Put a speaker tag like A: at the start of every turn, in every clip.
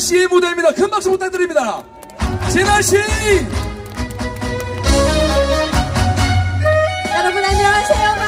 A: 씨의 무대입니다. 큰 박수 부탁드립니다. 진아 씨!
B: 여러분 안녕하세요.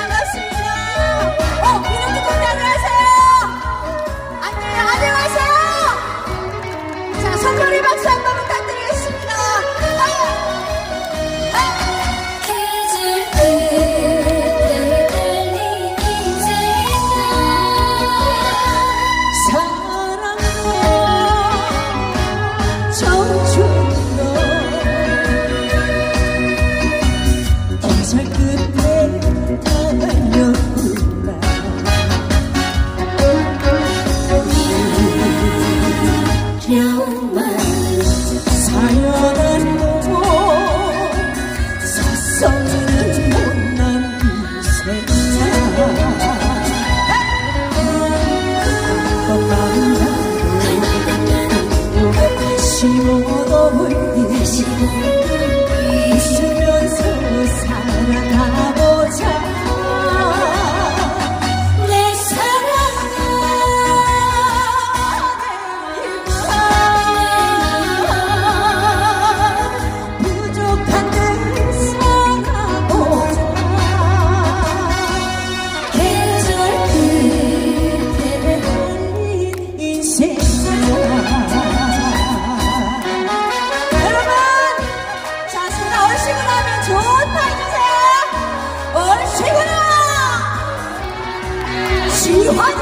B: 지화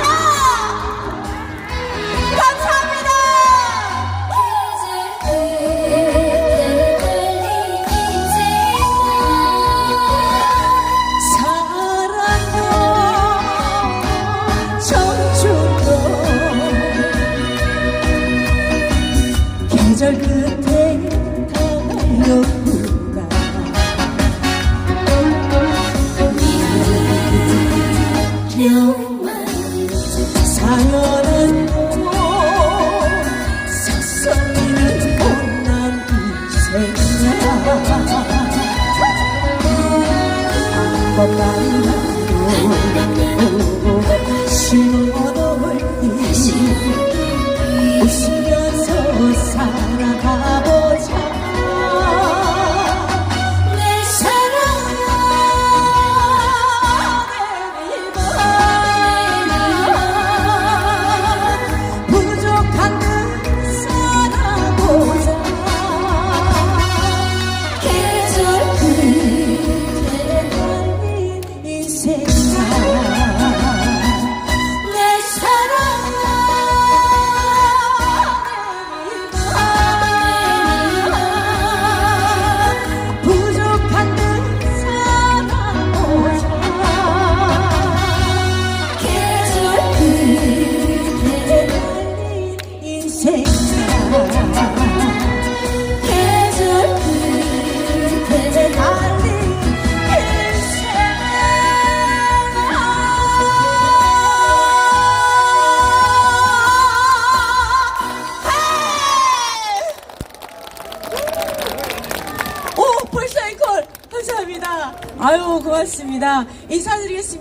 B: 사연은 또 사성이는 못난 인생이야. 한번 만 나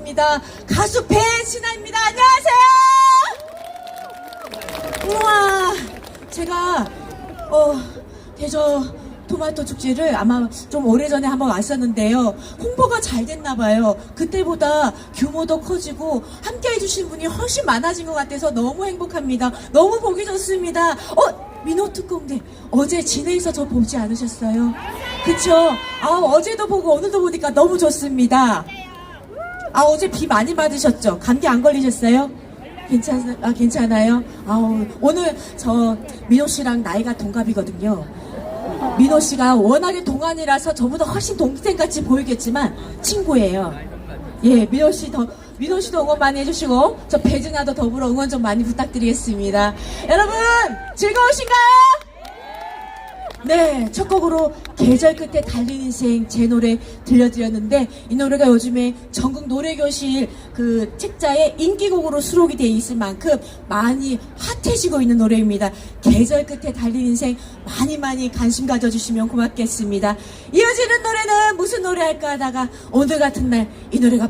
B: 인사드리겠습니다. 가수 배신아입니다. 안녕하세요. 우와 제가 어 대저 토마토 축제를 아마 좀 오래전에 한번 왔었는데요. 홍보가 잘 됐나 봐요. 그때보다 규모도 커지고 함께 해주신 분이 훨씬 많아진 것 같아서 너무 행복합니다. 너무 보기 좋습니다. 어 민호 특공대. 어제 진해에서 저 보지 않으셨어요? 그쵸? 아 어제도 보고 오늘도 보니까 너무 좋습니다 아 어제 비 많이 맞으셨죠 감기 안 걸리셨어요 괜찮, 아, 괜찮아요? 아우, 오늘 저 민호 씨랑 나이가 동갑이거든요. 민호 씨가 워낙에 동안이라서 저보다 훨씬 동생 같이 보이겠지만 친구예요. 예, 민호 씨 더, 민호 씨도 응원 많이 해주시고, 저 배진아도 더불어 응원 좀 많이 부탁드리겠습니다. 여러분, 즐거우신가요? 네, 첫 곡으로 계절 끝에 달린 인생 제 노래 들려드렸는데 이 노래가 요즘에 전국 노래교실 그 책자에 인기곡으로 수록이 돼 있을 만큼 많이 핫해지고 있는 노래입니다. 계절 끝에 달린 인생 많이 많이 관심 가져주시면 고맙겠습니다. 이어지는 노래는 무슨 노래 할까 하다가 오늘 같은 날 이 노래가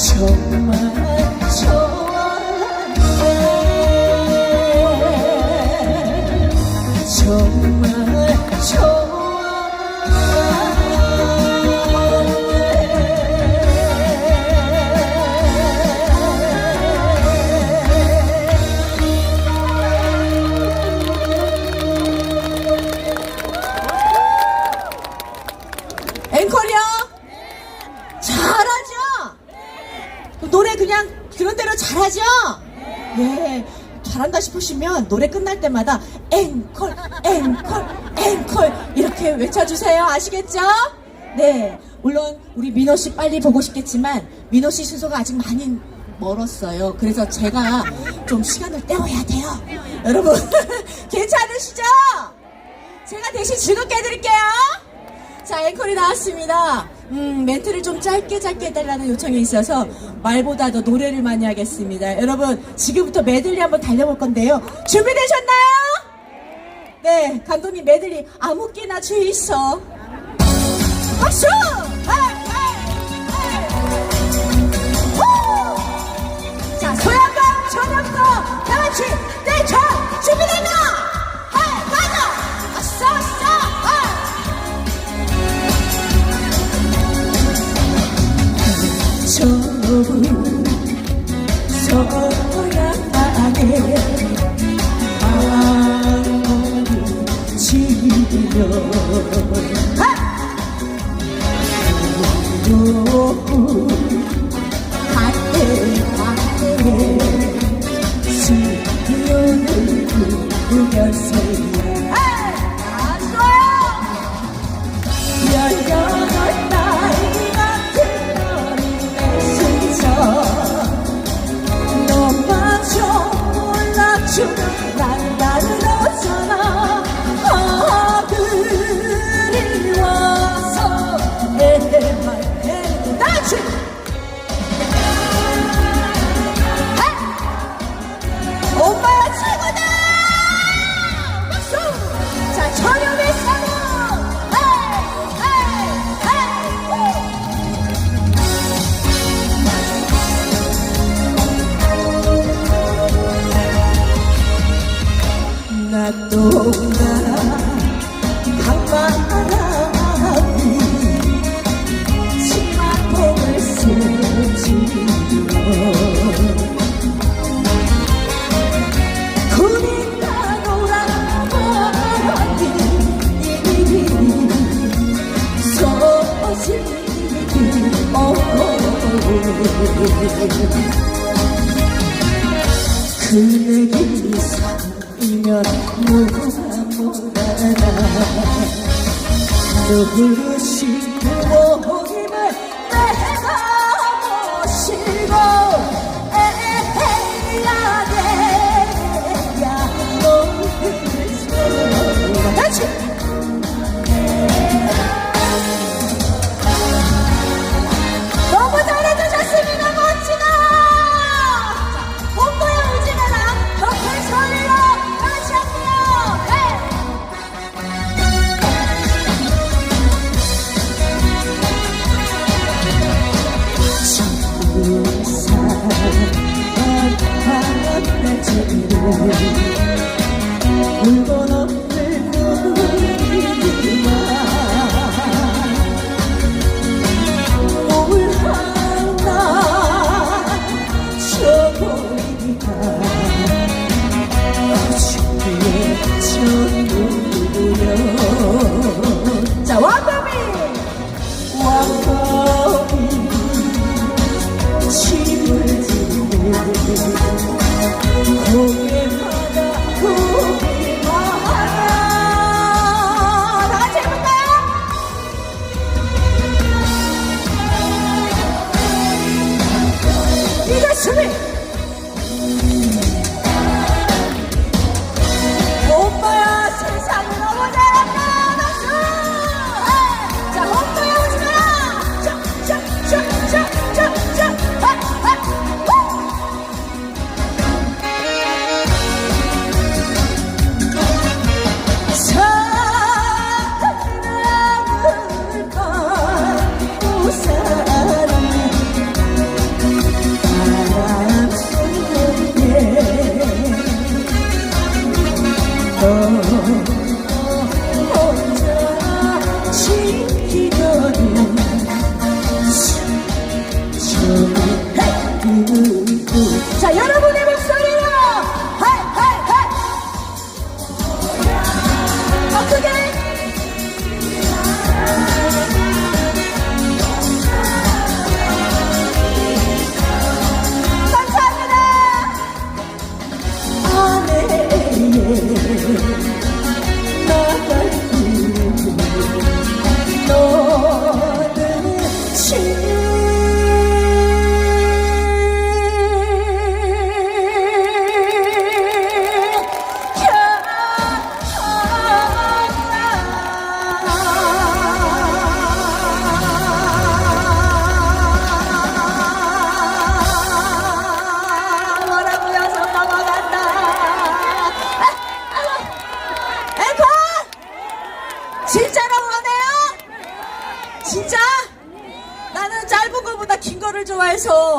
B: 정말 예. 잘한다 싶으시면 노래 끝날 때마다 앵콜, 앵콜, 앵콜 이렇게 외쳐주세요. 아시겠죠? 네. 물론 우리 민호 씨 빨리 보고 싶겠지만 민호 씨 순서가 아직 많이 멀었어요. 그래서 제가 좀 시간을 때워야 돼요. 여러분 괜찮으시죠? 제가 대신 즐겁게 해드릴게요. 자, 앵콜이 나왔습니다. 음, 멘트를 좀 짧게 짧게 해달라는 요청이 있어서 말보다 더 노래를 많이 하겠습니다. 여러분, 지금부터 메들리 한번 달려볼 건데요. 준비되셨나요? 네, 감독님 메들리 아무 끼나 주의 있어. 박수! 헤이, 헤이. 후! 자, 소양강, 저녁도 다 같이 떼쳐 준비됐나? 좁은 소양강에 아무리 지면 갈때 갈때 수련을 부르면서 you do.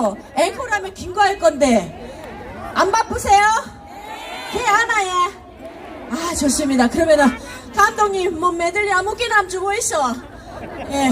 B: 바쁘죠? 앵콜하면 긴 거 할 건데 안 바쁘세요? 걔 하나에 아 좋습니다 그러면은 감독님 뭐 메들리 아무기나 한주 보이쇼 예.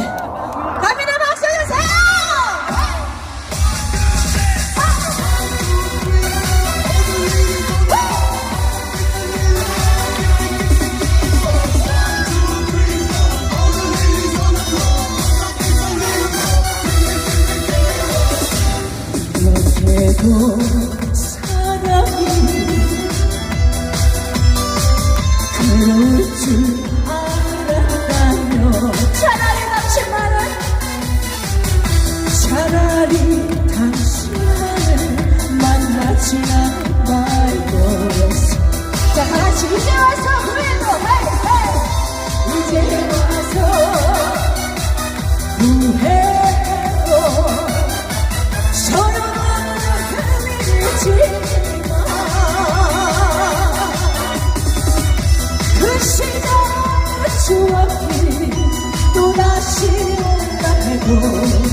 B: 추억이 또다시 온다